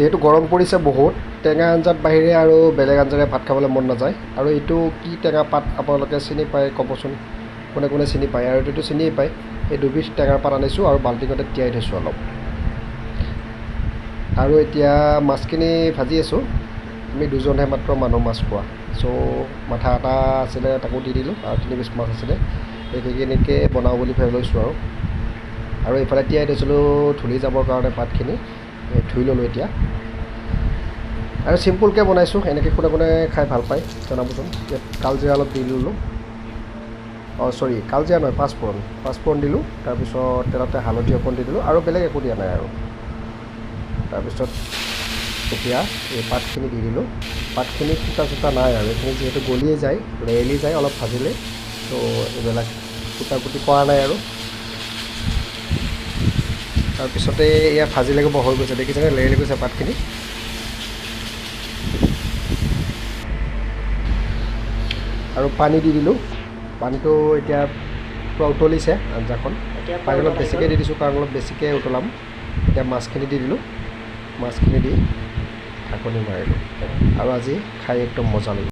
যিহেতু গৰম পৰিছে বহুত টেঙা আঞ্জাত বাহিৰে আৰু বেলেগ আঞ্জাৰে ভাত খাবলৈ মন নাযায়। আৰু এইটো কি টেঙা পাত আপোনালোকে চিনি পায় ক'বচোন? কোনে কোনে চিনি পায়? আৰু এইটোতো চিনিয়ে পায়। এই দুবিধ টেঙাৰ পাত আনিছোঁ আৰু বাল্টিঙতে তিয়াই থৈছোঁ অলপ। আৰু এতিয়া মাছখিনি ভাজি আছোঁ। আমি দুজনহে মাত্ৰ মানুহ মাছ খোৱা। চ' মাথা এটা আছিলে তাকো দি দিলোঁ। আৰু তিনি পিচ মাছ আছিলে। এইকেইখিনিকে বনাওঁ বুলি ভাবি লৈছোঁ আৰু। আৰু এইফালে তিয়াই থৈছিলোঁ ধুলি যাবৰ কাৰণে পাতখিনি। ধুই ল'লোঁ এতিয়া। আৰু চিম্পুলকৈ বনাইছোঁ এনেকৈ কোনে কোনে খাই ভাল পায় জনাবচোন। ইয়াত কালজিৰা অলপ দি ল'লোঁ। অঁ চৰি কালজিৰা নহয় পাঁচফোৰণ। পাঁচফোৰণ দিলোঁ তাৰপিছত তেলতে হালধি অকণ দি দিলোঁ আৰু বেলেগ একো দিয়া নাই আৰু। তাৰপিছত এতিয়া এই পাতখিনি দি দিলোঁ। পাতখিনি ফুটা চুটা নাই আৰু এইখিনি যিহেতু গলিয়ে যায় লেৰেলি যায় অলপ ভাজিলে। ত' এইবিলাক কুটা কুটি কৰা নাই আৰু। তাৰপিছতে এয়া ভাজিলৈকে হৈ গৈছে। দেখিছেনে? লেৰেলি গৈছে পাতখিনি। আৰু পানী দি দিলোঁ। পানীটো এতিয়া পূৰা উতলিছে আঞ্জাখন। পানী অলপ বেছিকৈ দি দিছোঁ কাৰণ অলপ বেছিকৈ উতলাম। এতিয়া মাছখিনি দি দিলোঁ। মাছখিনি দি ঢাকনি মাৰিলোঁ। আৰু আজি খাই একদম মজা লাগিব।